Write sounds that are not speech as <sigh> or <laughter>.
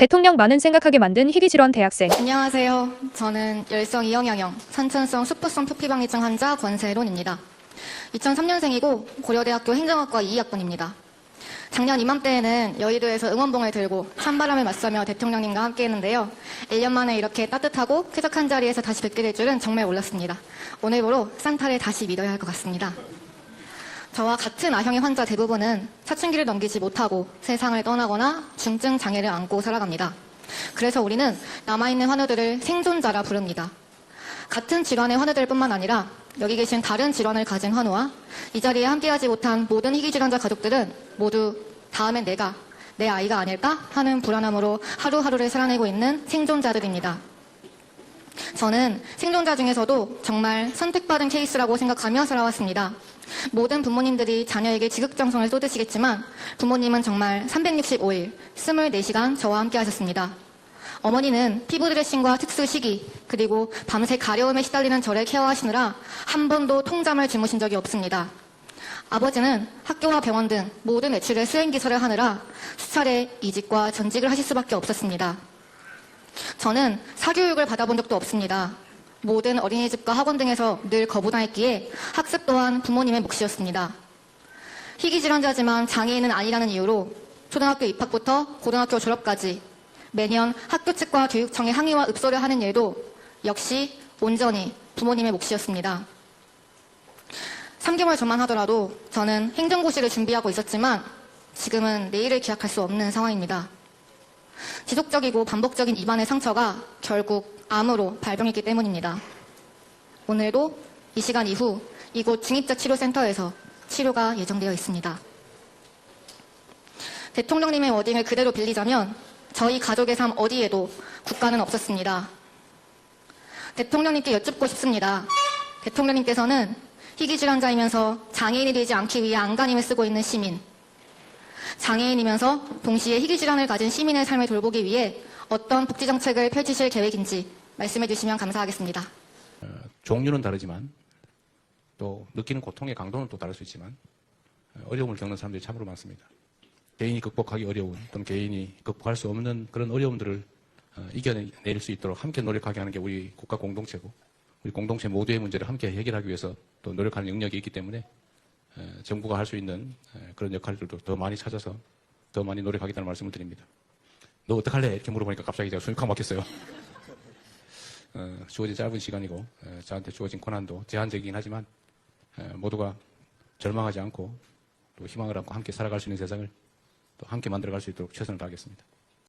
대통령 많은 생각하게 만든 희귀질환 대학생. 안녕하세요. 저는 열성 이영양형, 산천성 수포성 표피방해증 환자 권세론입니다. 2003년생이고 고려대학교 행정학과 2학번입니다. 작년 이맘때에는 여의도에서 응원봉을 들고 찬바람을 맞서며 대통령님과 함께 했는데요. 1년 만에 이렇게 따뜻하고 쾌적한 자리에서 다시 뵙게 될 줄은 정말 몰랐습니다. 오늘부로 산타를 다시 믿어야 할 것 같습니다. 저와 같은 아형의 환자 대부분은 사춘기를 넘기지 못하고 세상을 떠나거나 중증 장애를 안고 살아갑니다. 그래서 우리는 남아있는 환우들을 생존자라 부릅니다. 같은 질환의 환우들 뿐만 아니라 여기 계신 다른 질환을 가진 환우와 이 자리에 함께하지 못한 모든 희귀질환자 가족들은 모두 다음엔 내가, 내 아이가 아닐까 하는 불안함으로 하루하루를 살아내고 있는 생존자들입니다. 저는 생존자 중에서도 정말 선택받은 케이스라고 생각하며 살아왔습니다. 모든 부모님들이 자녀에게 지극정성을 쏟으시겠지만 부모님은 정말 365일, 24시간 저와 함께 하셨습니다. 어머니는 피부 드레싱과 특수 시기, 그리고 밤새 가려움에 시달리는 저를 케어하시느라 한 번도 통잠을 주무신 적이 없습니다. 아버지는 학교와 병원 등 모든 외출의 수행 기사를 하느라 수차례 이직과 전직을 하실 수밖에 없었습니다. 저는 사교육을 받아본 적도 없습니다. 모든 어린이집과 학원 등에서 늘 거부당했기에 학습 또한 부모님의 몫이었습니다. 희귀질환자지만 장애인은 아니라는 이유로 초등학교 입학부터 고등학교 졸업까지 매년 학교 측과 교육청에 항의와 읍소를 하는 일도 역시 온전히 부모님의 몫이었습니다. 3개월 전만 하더라도 저는 행정고시를 준비하고 있었지만 지금은 내일을 기약할 수 없는 상황입니다. 지속적이고 반복적인 입안의 상처가 결국 암으로 발병했기 때문입니다. 오늘도 이 시간 이후 이곳 중입자 치료센터에서 치료가 예정되어 있습니다. 대통령님의 워딩을 그대로 빌리자면 저희 가족의 삶 어디에도 국가는 없었습니다. 대통령님께 여쭙고 싶습니다. 대통령님께서는 희귀 질환자이면서 장애인이 되지 않기 위해 안간힘을 쓰고 있는 시민, 장애인이면서 동시에 희귀 질환을 가진 시민의 삶을 돌보기 위해 어떤 복지 정책을 펼치실 계획인지 말씀해 주시면 감사하겠습니다. 종류는 다르지만 또 느끼는 고통의 강도는 또 다를 수 있지만 어려움을 겪는 사람들이 참으로 많습니다. 개인이 극복하기 어려운 또는 개인이 극복할 수 없는 그런 어려움들을 어, 이겨낼 수 있도록 함께 노력하게 하는 게 우리 국가 공동체고 우리 공동체 모두의 문제를 함께 해결하기 위해서 또 노력하는 영역이 있기 때문에 어, 정부가 할 수 있는 어, 그런 역할들도 더 많이 찾아서 더 많이 노력하겠다는 말씀을 드립니다. 너 어떡할래? 이렇게 물어보니까 갑자기 제가 콱 막혔어요. <laughs> 어, 주어진 짧은 시간이고 어, 저한테 주어진 권한도 제한적이긴 하지만 어, 모두가 절망하지 않고 또 희망을 안고 함께 살아갈 수 있는 세상을 또 함께 만들어갈 수 있도록 최선을 다하겠습니다.